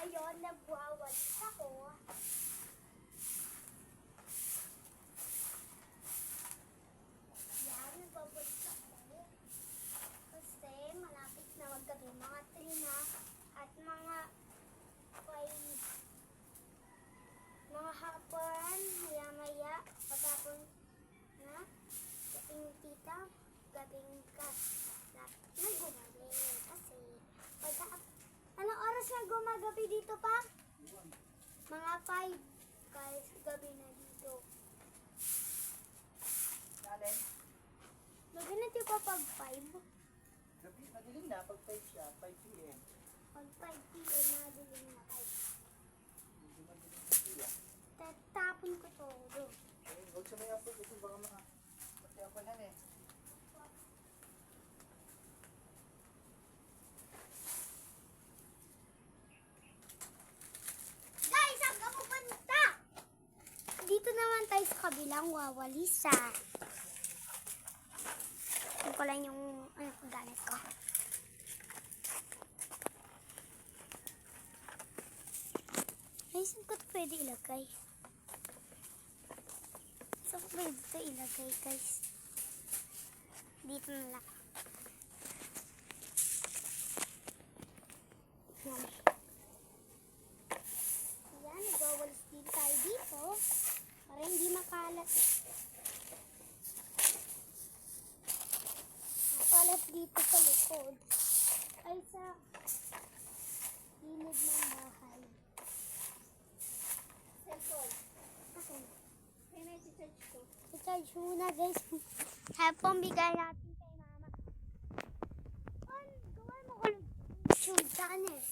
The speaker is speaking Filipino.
Ngayon, nagwawalis ako. Yan, nagwawalis ako. Kasi malapit na maggabi. Mga 3 na at mga 5 mga hapon, maya-maya, pagkapon na, gabing tita, gabing gumagabi dito pa? Mga 5, guys, gabi na dito. Alin? Gabi na di pa pag 5? Gabi, madilim na pag 5 siya, 5 p.m. Pag 5 p.m. na dilim na kayo. Hindi madilim na siya. Tatapon ko to. doon. Eh, huwag sa may apod kasi baka mga pati ako lang eh. Guys, saan ka pupunta? Dito naman tayo sa kabilang wawalisa. Ito ko lang yung ano, gamit ko. Ay, saan ko ito pwede ilagay? Saan ko pwede ito ilagay, guys? Dito na lang. Yan. Yan, nagwawalis din tayo dito para hindi Makalat dito sa likod. Ay, sa gilid ng bahay. Cellphone. Akin. May message ko. I-charge muna guys. Hapon bigay natin kay mama. On, gawa mo ulit. YouTube channel.